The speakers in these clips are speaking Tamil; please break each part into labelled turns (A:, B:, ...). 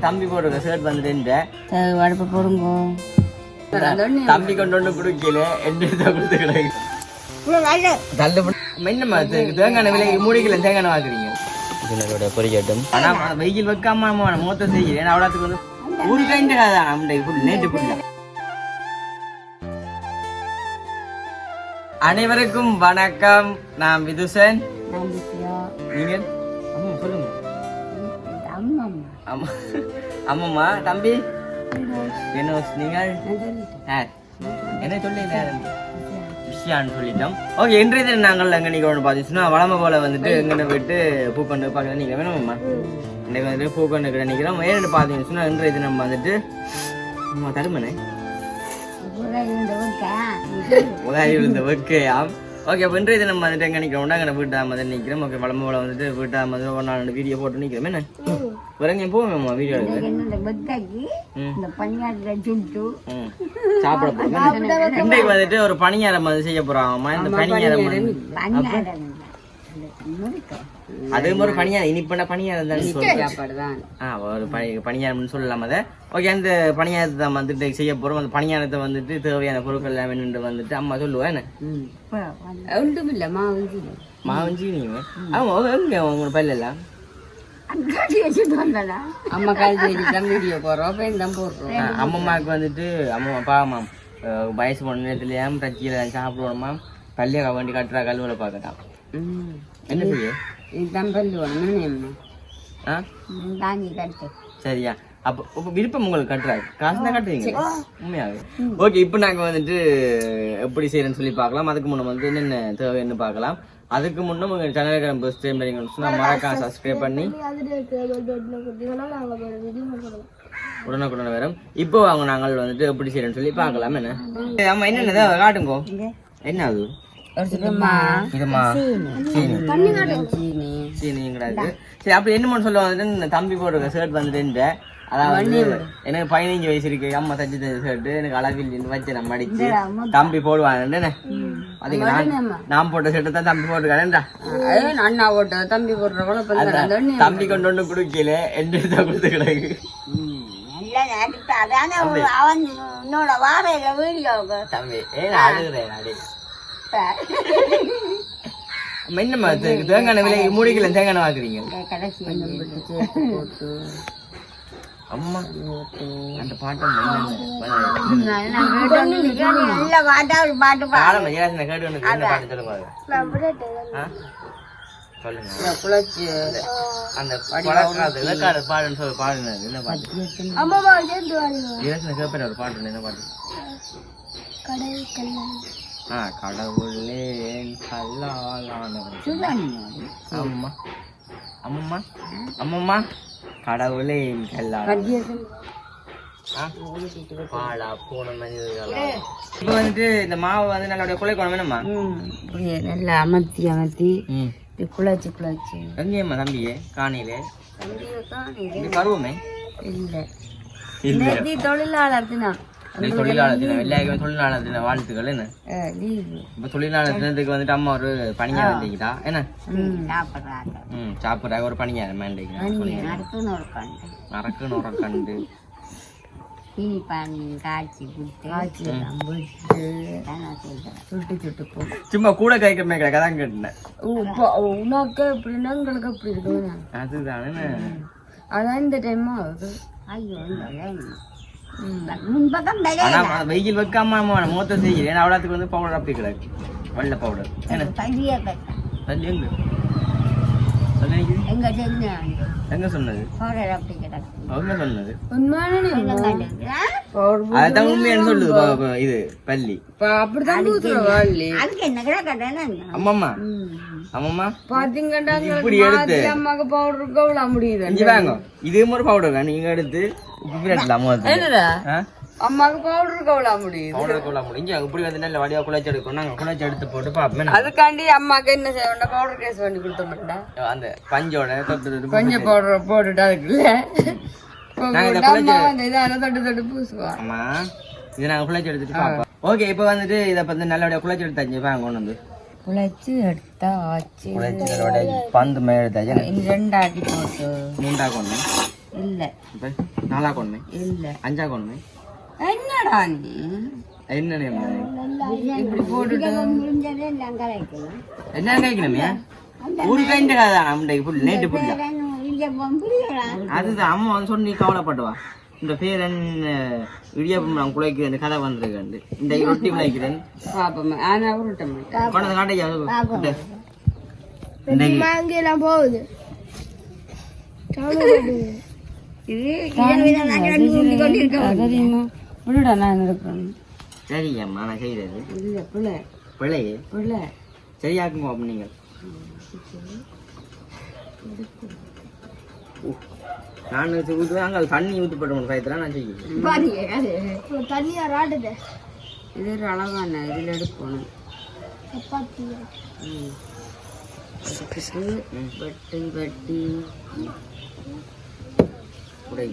A: தம்பி போடுற ஷர்ட் வந்துட்டு
B: வடப்ப போடுங்க
A: தம்பி கொண்டு வந்து குடுக்கல எந்த கொடுத்து கிடக்கு தள்ளுபடி என்னம்மா தே- தேங்காய் விலை மூடிக்கல தேங்காய் வாங்குறீங்க? இதனோட பொறிக்கட்டும். ஆனா வெயில் வைக்காம நம்ம மூத்த செய்யுது ஏன்னா அவ்வளோத்துக்கு வந்து ஒரு கைண்ட நம்ம நேற்று ஃபுல்லா அனைவருக்கும் வணக்கம். நான் விதுசன். நீங்கள் ஆமா சொல்லுங்க. ஆமா ஆமாம்மா தம்பி? வினோஸ் நீங்கள்? என்ன சொல்லல விஷயான்னு சொல்லிட்டோம். ஓகே இன்றைய தினம் நாங்கள் எங்கே நிற்கிறோம்னு பார்த்தீங்கன்னா வளமை போல வந்துட்டு எங்கே விட்டு பூக்கொண்டு பார்க்க நீங்கள் வேணுமாம்மா? இன்னைக்கு வந்துட்டு பூக்கொண்டு கிட்ட நிற்கிறோம். ஏன்னு பார்த்தீங்கன்னா இன்றைய தினம் வந்துட்டு அம்மா தருமனே. உதாரி விழுந்த ஓகேயாம் ஓகே அப்போ இன்றைய தினம் வந்துட்டு எங்கே நிற்கிறோம்னா எங்கே வீட்டா மாதிரி நிற்கிறோம் ஓகே வளமை போல வந்துட்டு வீட்டா மாதிரி ஒரு நாலு வீடியோ போட்டு நிற்கிறோம் என்ன? வேற எங்கேயும் போவோம்மா வீடியோ எடுக்க?
B: இந்த சுட்டு.
A: சாப்பிட போறோம். இன்றைக்கு வந்துட்டு ஒரு பணியாரம் வந்து செய்ய போறாங்கம்மா இந்த பணியாரம் அதே மாதிரி பணியாரம் இனிப்பான பணியாரம் தான் சொல்றேன்
B: சாப்பாடு தான்
A: ஆ ஒரு பனி பணியாரம்னு சொல்லலாம் அதை. ஓகே அந்த பணியாரத்தை தான் வந்துட்டு செய்ய போறோம். அந்த பணியாரத்தை வந்துட்டு தேவையான பொருட்கள் எல்லாம் வேணும்னு வந்துட்டு அம்மா சொல்லுவேன் என்ன?
B: ஒன்றுமில்ல மாவு
A: மாவஞ்சி நீங்க ஆமா எங்க உங்களோட பல்லு எல்லாம்
B: அங்காடி வச்சுட்டு வந்தடா அம்மா கால் தான் வீடியோ
A: ஆ, அம்மம்மாவுக்கு வந்துட்டு அம்மா பாவமாம் அஹ், வயசு பொண்ணு நேரத்துலயாம் பிரச்சியில சாப்பிடுவோமாம் பள்ளியை வேண்டி கட்டுறா கல்வில பார்க்கட்டாம் என்ன செய்ய
B: இதுதான்
A: ஆ
B: தாங்கி கட்டு
A: சரியா அப்போ இப்போ விருப்பம் உங்களுக்கு கட்டுறாரு காசு தான் கட்டுறீங்க உண்மையாவே ஓகே இப்போ நாங்கள் வந்துட்டு எப்படி செய்யறேன்னு சொல்லி பார்க்கலாம் அதுக்கு முன்னே வந்து என்னென்ன தேவைன்னு பார்க்கலாம் அதுக்கு முன்னே உங்கள் சேனலுக்கு நம்ம டைம் நீங்கள் சொன்னால் மறக்காம சப்ஸ்கிரைப் பண்ணி உடனுக்குடனே வரும் இப்போ அவங்க நாங்கள் வந்துட்டு எப்படி செய்யறேன்னு சொல்லி பார்க்கலாம் என்ன ஆமா என்னென்ன தேவை காட்டுங்கோ என்ன அது இதுமா? சீனி.
B: சீனி.
A: சீனி. கிடையாது சரி அப்படி என்னமோ சொல்ல வந்துட்டு இந்த தம்பி போடுற ஷர்ட் வந்துட்டு அதாவது எனக்கு பதினஞ்சு வயசு இருக்கு. அம்மா தச்சு தஞ்ச ஷர்ட் எனக்கு அளவில் வச்சு நம்ம அடிச்சு தம்பி போடுவாங்க அதுக்கு நான் நான் போட்ட ஷர்ட்டை தான் தம்பி போட்டுக்கானேன்றா
B: அண்ணா ஓட்ட தம்பி போடுற கூட
A: தம்பி கொண்டு வந்து குடுக்கல. தான் கொடுத்து கிடக்கு?
B: அவன் உன்னோட வாரையில வீடியோ
A: தம்பி ஏ நான் அழுகுறேன் அடி என்னம்மா தேங்காய் விலை மூடிக்கல தேங்காய் வாங்குறீங்க. அம்மா அந்த பாட்டம்
B: நல்ல பாட்டா ஒரு பாட்டு
A: ஏதாச்சும் கேட்டு வந்து என்ன பாட்டு சொல்லுங்க அந்த இலக்கார பாடுன்னு சொல்லி பாடுங்க என்ன பாட்டு? ஏதாச்சும் கேட்பேன் ஒரு பாட்டு என்ன பாட்டு? ஆ கடவுளே கல்லாலானவன் அம்மா. அம்மம்மா அம்மம்மா. கடவுளே மனிதர்களா. இப்போ வந்துட்டு இந்த மாவு வந்து நல்லபடியா குலை குழம்பு வேணுமா
B: நல்லா அமர்த்தி அமர்த்தி. குழச்சு குழச்சு.
A: எங்கேயம்மா தம்பியே? காணியிலே. இது பருவமே?
B: இல்லை. தொழிலாளர்
A: இது தொழிலாளர் தினம் எல்லாருக்குமே தொழிலாளர் தின வாழ்த்துக்கள் என்ன இப்போ தொழிலாளர் தினத்துக்கு வந்துட்டு அம்மா ஒரு பணியாரம் வந்தீங்கடா என்ன
B: சாப்பிட்றாங்க
A: ம் சாப்பிட்றாங்க ஒரு பணியாரம்
B: நடத்துன்னு ஒரு கண்டு
A: சும்மா கூட கைக்கிறமே கிடக்க தான் கேட்டேன்
B: உனக்கு எப்படின்னா இருக்குங்க
A: அதுதானே
B: அதான் இந்த டைம் ஆகுது ஐயோ
A: வெயில் வைக்காம நம்ம மூத்த ஏன்னா அவ்வளோத்துக்கு வந்து பவுடர் அப்படி கிடக்கு வெள்ளை பவுடர் என்ன எங்க? சொன்னது? அவங்க அதான் உண்மையானு சொல்லுது இது பள்ளி.
B: அப்படிதான் அதுக்கு
A: அம்மம்மா
B: பாத்தீங்கன்னா
A: இப்படி எடுத்து.
B: அம்மாக்கு பவுடர் கவுள முடியுது
A: இங்க வாங்க. இதே மாதிரி பவுடர் நீங்க எடுத்து
B: அம்மாக்கு பவுடர் கவுள முடியுது
A: பவுடர் கொள்ள முடிஞ்சு இப்படி வந்து நல்ல குழைச்சி எடுக்கணும். நாங்க குழைச்சி எடுத்து போட்டு பார்ப்போம்.
B: அதுக்காண்டி அம்மாக்கு என்ன செய்யணும் பவுடர் கேஸ் பண்ணி கொடுத்த மாட்டேன்
A: அந்த பஞ்சோட தொட்டு
B: கொஞ்சம் பவுடர் போட்டுட்டு அதுக்குள்ள அம்மா வந்து இதால தொட்டு தொட்டு பூசுவா.
A: ஆமா. இது நாங்க குழைச்சி எடுத்துட்டு ஓகே இப்போ வந்துட்டு இதை வந்து நல்லபடியா குழைச்சி எடுத்தாச்சு. வாங்க கொண்டு வந்து.
B: குழைச்சி எடுத்தா ஆச்சு.
A: உழைச்சிகளோட பந்து மேலே எடுத்தாச்சு
B: இனி ரெண்டாக்கி போட்டு.
A: மூண்டா கொண்டு
B: இல்ல.
A: இப்போ நாலா கொண்டு
B: இல்ல.
A: அஞ்சா கொண்டு
B: என்னடா நீ?
A: என்ன?
B: இப்படி போட்டுட்டு.
A: என்ன கேட்கணுமே ஒரு கைண்ட கதை நம்மளுக்கு புல் நேற்று அதுதான். அம்மா வந்து சொல்லி கவலைப்பட்டுவா இந்த பேரன் இடியாப்பம் நான் குலைக்கு இந்த கதை வந்திருக்கு இந்த ரொட்டி
B: மாட்டேன்
A: கொண்டது காட்டையா இன்னைக்கு
C: போகுது.
B: விடுடா நான் இருக்கிறேன்.
A: சரி அம்மா நான் செய்யறது. பிள்ளையே
B: பிள்ளை.
A: சரியாக்குங்க நீங்கள். ஓ, நான் ஊற்றுவேன் அங்கே தண்ணி ஊற்றப்பட்ட பயத்தில் நான் செய்யுவேன்
C: தனியா ராடுது
B: இது ஒரு அழகான இதில் எடுக்கணும் வெட்டி வெட்டி.
A: உடை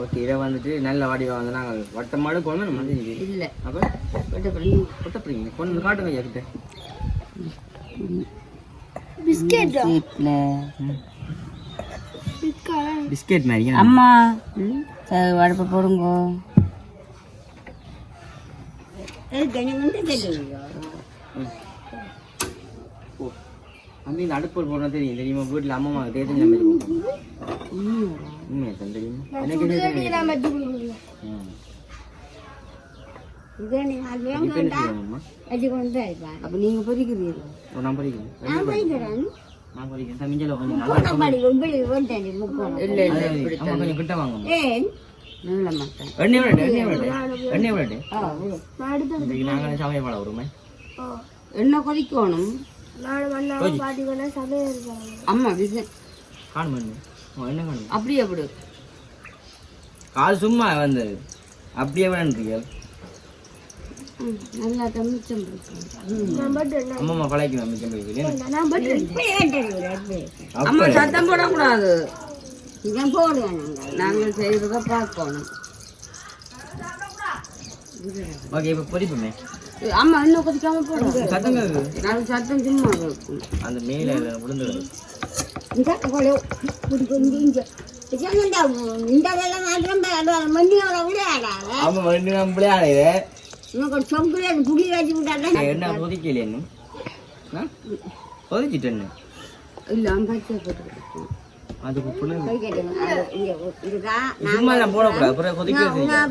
A: ஓகே இதை வந்துட்டு நல்ல வடிவம் வந்து நாங்கள் வட்டமாடு கொண்டு நம்ம வந்து
B: இல்ல.
A: அப்போ?
B: வெட்ட பண்ணி
A: கொட்டப்படுங்க கொண்டு காட்டுங்க ஐயா கிட்ட
C: பிஸ்கெட்
B: சீப்ல
A: பிஸ்கெட் மாதிரி
B: அம்மா. சரி அடுப்பு போடுங்கோ.
A: இந்த அடுப்பு போடுறது தெரியும். தெரியுமா? வீட்டில் அம்மா தேர்தல் நம்ம உண்மையா தெரியுமா? எனக்கு இது தெரியும். ம். இப்ப என்ன செய்யணும்மா?
B: அப்ப நீங்க பொறிக்கிறீங்க
A: ஓ, நான் படிக்கிறேன் நான் படிக்கிறேன் தமிழ்ல கொஞ்சம் நல்லா
B: இல்ல இல்ல
A: அதாவது,
B: இப்படி
A: அம்மா கொஞ்சம் கிட்ட வாங்க
B: நல்ல மாட்டேன்.
A: எண்ணெய் விடட்டு எண்ணெய் விடட்டு. எண்ணெய் விடட்டு. இன்னைக்கு நாங்கள் வருமே.
B: என்ன கொதிக்கணும்?
A: போய்
B: அம்மா விச
A: காணும் பண்ணு ஓ, என்ன காணும்?
B: அப்படியே அப்படி
A: கால் சும்மா வந்து. அப்படியே வேணுன்றீங்க
B: ம், நல்லா
A: அம்மா அம்மா பழக்கணும் மிச்சம்
B: அம்மா சத்தம் போடக்கூடாது. இதான் போடுவேன் நாங்கள். செய்யறத பார்க்கணும்.
A: ஓகே இப்போ
B: அம்மா இன்னும் கொதிக்காம போடுங்க
A: சத்தம்
B: நாங்கள் சத்தம் சும்மா இருக்கும்
A: அந்த மேலே விழுந்துடுது ஆமா ரெண்டு நம்ம விளையாடுது என்ன கொதிக்கல இன்னும் ஆ? கொதிச்சிட்டேன்னு
B: இல்லை பச்சை போட்டு கொடுப்போம்
A: அதுக்கு புண்ணு சும்மா நான் போடக்கூடாது அப்புறம் கொதிக்க வச்சிருக்கேன்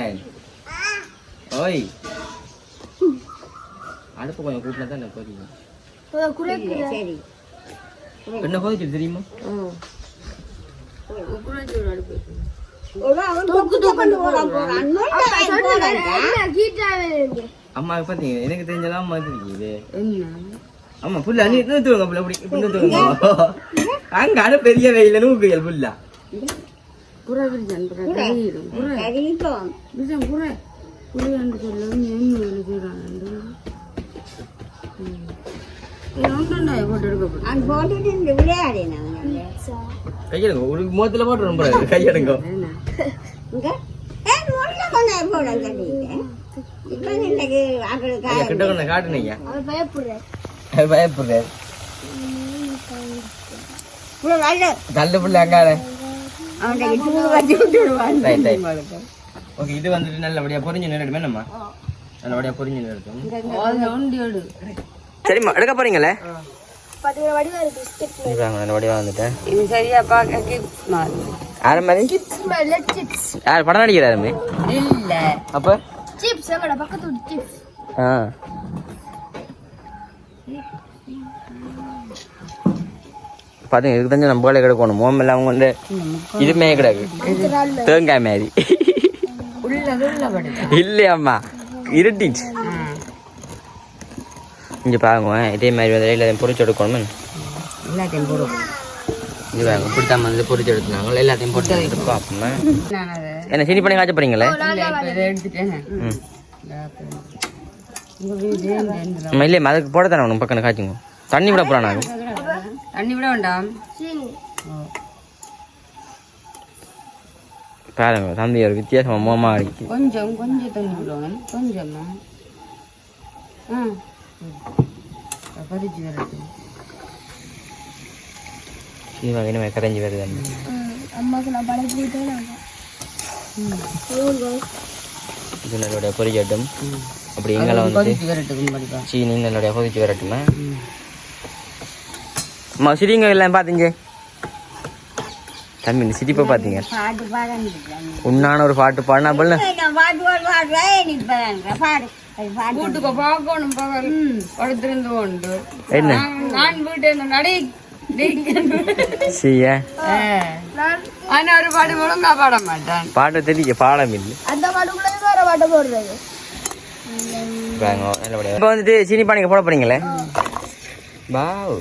A: ஏய் ஓய் அடுப்பு கொஞ்சம் கூட்டினா தான் எனக்கு கொதிக்கும் என்ன கொதிச்சு தெரியுமா அம்மா பார்த்தீங்க எனக்கு தெரியுது
B: என்ன?
A: ஆமா புல்ல நீ நிறுத்துவாங்க புள்ள இப்படி இப்படி நிறுத்துவாங்க அங்க அட பெரிய வெயில நூக்குகள் புல்லா.
B: புற விரிஜன் புற கறியிடும் புற விரிஜன் புற புற என்று சொல்ல என்ன வேலை
A: கையெடுங்க ஒரு முகத்துல போட்டு ரொம்ப கையெடுங்க. கிட்ட காட்டுனீங்க
C: பயப்படுறேன்
A: புள்ள அங்கார ஓகே இது வந்துட்டு நல்லபடியா பொரிஞ்சு நிறுடுமே நம்ம. நல்லபடியா பொரிஞ்சு நிறுத்தும் சரிம்மா எடுக்க போறீங்களே? படம் நடிக்கிறாரு
B: இல்ல.
A: அப்ப? ஆ. பாத்தீங்க இதுக்கு தான் நம்ம போல கிடக்கணும் மோம் எல்லாம் வந்து இதுமே கிடக்கு தேங்காய் மாதிரி. இல்லையாம்மா. இருட்டிச்சு. இங்க பாருங்க இதே மாதிரி வந்து எல்லாத்தையும் பொரிச்சு எடுக்கணும்
B: எல்லாத்தையும் போடுவோம்
A: இது பாருங்க இப்படித்தான் வந்து பொரிச்சு எடுத்துனாங்க. எல்லாத்தையும் அப்படின்னா
B: நான் அதை
A: என்ன சீனி பண்ணி காய்ச்ச போறீங்களே?
B: இல்லை
A: அதுக்கு போட தானே ஒன்று பக்கம் காய்ச்சுங்க. தண்ணி விட போறான் நாங்கள்
B: தண்ணி விட வேண்டாம்.
C: சீனி.
A: பாருங்க தம்பி ஒரு வித்தியாசம் அம்மா அடிக்கு
B: கொஞ்சம் கொஞ்சம் தண்ணி விடணும் கொஞ்சமா ஆ.
A: சீமா வேணுமே கரைஞ்சி வருது அந்த
C: அம்மாவுக்கு நான்
A: இது நல்லோடைய அப்படி எங்களை வந்து சீனி நல்லோடைய கொதிச்சு வரட்டுமா? அம்மா சிரிங்க எல்லாம் பார்த்தீங்க தம்பி இந்த சிரிப்பை பார்த்தீங்க உன்னான ஒரு பாட்டு பாடினா போல.
B: பாட்டு பாடு பாடுறேன் பாடு. வீட்டுக்கு பார்க்கணும் படுத்திருந்து
A: என்ன?
B: நான் வீட்டு நடை ஒரு ஒழுங்கா பாட மாட்டான்.
A: பாட்டை தெரிய பாடம் இல்லை.
C: அந்த பாட்டுக்குள்ளே வேற பாட்டு போடுறது.
A: இப்போ வந்துட்டு சீனி பானைக்கு போட போறீங்களே? பாவ்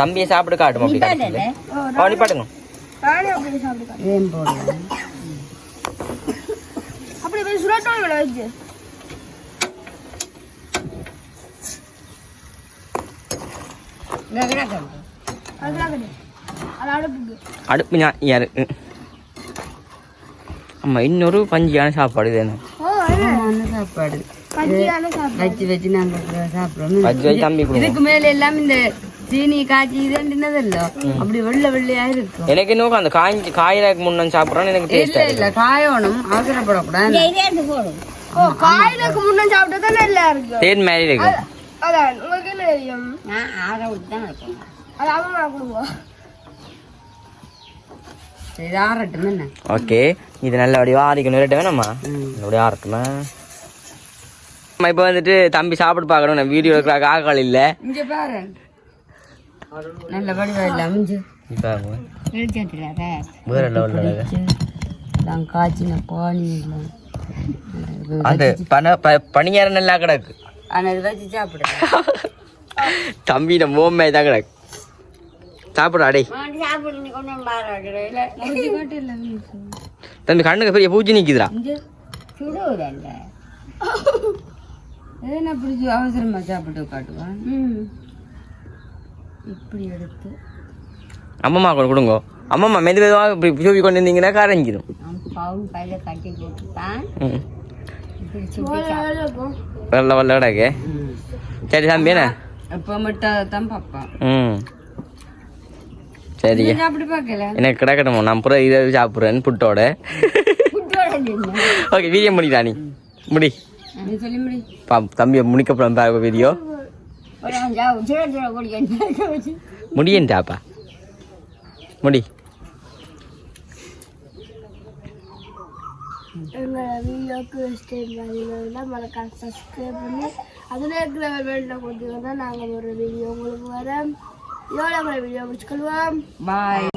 A: தம்பியை சாப்பிட்டு காட்டும் அப்படி
B: போடலாம்
C: அப்படி போய் சுரட்டோம் விட வச்சு அதெல்லாம் கிடையாது அது அடுப்புக்கு
A: அடுப்பு ஞா- யாரு ம். ஆமா இன்னொரு பஞ்சியான சாப்பாடு
B: ஆமான சாப்பாடு
C: பஞ்சியான சாப்பிடு
B: வச்சு வச்சு நாங்க சாப்பிடுறோம் இதுக்கு மேல எல்லாம் இந்த சீனி காய்ச்சி இதுன்றதில்ல அப்படி வெள்ளை வெள்ளையா இருக்கும்.
A: எனக்கு இன்னும் அந்த காய்ஞ்சி காயிலாக்கு முன்ன சாப்பிட்றோன்னு எனக்கு
B: இல்ல
A: டேஸ்டா
B: இல்ல காயணும் அவசரப்படக்கூடாது.
C: ஓ காயிலுக்கு முன்ன சாப்பிட்டா தான் நல்லா இருக்கு
A: தேன் மாதிரி இருக்கு.
C: அதான் உங்களுக்கு என்ன தெரியும்? அது அம்மா கொடுங்க.
B: இது ஆறட்டும் என்ன?
A: ஓகே இது நல்லபடியாக ஆறிக்கணும் ரெட்டு வேணாமா? நல்லபடியாக ஆறட்டுமா? அம்மா இப்போ வந்துட்டு தம்பி சாப்பிட்டு பார்க்கணும் நான் வீடியோ எடுக்கிற ஆக்கள் இல்லை.
B: இங்க பாரு. நல்ல வடிவா இல்ல அமிஞ்சு.
A: வேற லெவலில்
B: நான் காய்ச்சின பானி
A: அந்த பன ப பனியாரம் நல்லா கிடக்கு.
B: ஆனா இது வச்சு சாப்பிடு
A: தம்பி நம்ம மோமே தான் கிடக்கு. சாப்பிடு அடே. தம்பி கண்ணுக்கு பெரிய பூச்சி நிற்குதுடா
B: எதுனா பிடிச்சி அவசரமா சாப்பிட்டு காட்டுவான் இப்படி எடுத்து.
A: அம்மம்மா கொண்டு கொடுங்க. அம்மம்மா மெது மெதுவாக இப்படி சூவி கொண்டு இருந்தீங்கன்னா கரைஞ்சிடும்
B: நான் பவுன் கையில கட்டி போட்டுட்டான்
A: ம்
B: இப்படி சுட்டி
C: இருக்கும்
A: வெள்ள வெள்ள கிடக்கு. சரி தம்பி என்ன?
B: இப்போ மட்டும் பாப்பா
A: ம்.
B: பார்க்கல?
A: எனக்கு கிடக்கணும்? நான் புற இதை சாப்பிட்றேன் புட்டோட. ஓகே வீடியோ முடிடா நீ? முடி. தம்பியை பாருங்க வீடியோ. முடியன்டாப்பா முடி.
C: எங்களோட வீடியோக்கு ஸ்டேட் பண்ணிங்கன்னா மறக்காம சப்ஸ்கிரைப் பண்ணி அதில் இருக்கிற பெல்ட்டில் கொடுத்தீங்கன்னா நாங்கள் ஒரு வீடியோ உங்களுக்கு வரோம் இதோட எங்களை வீடியோ முடிச்சுக்கொள்வோம்
B: பாய்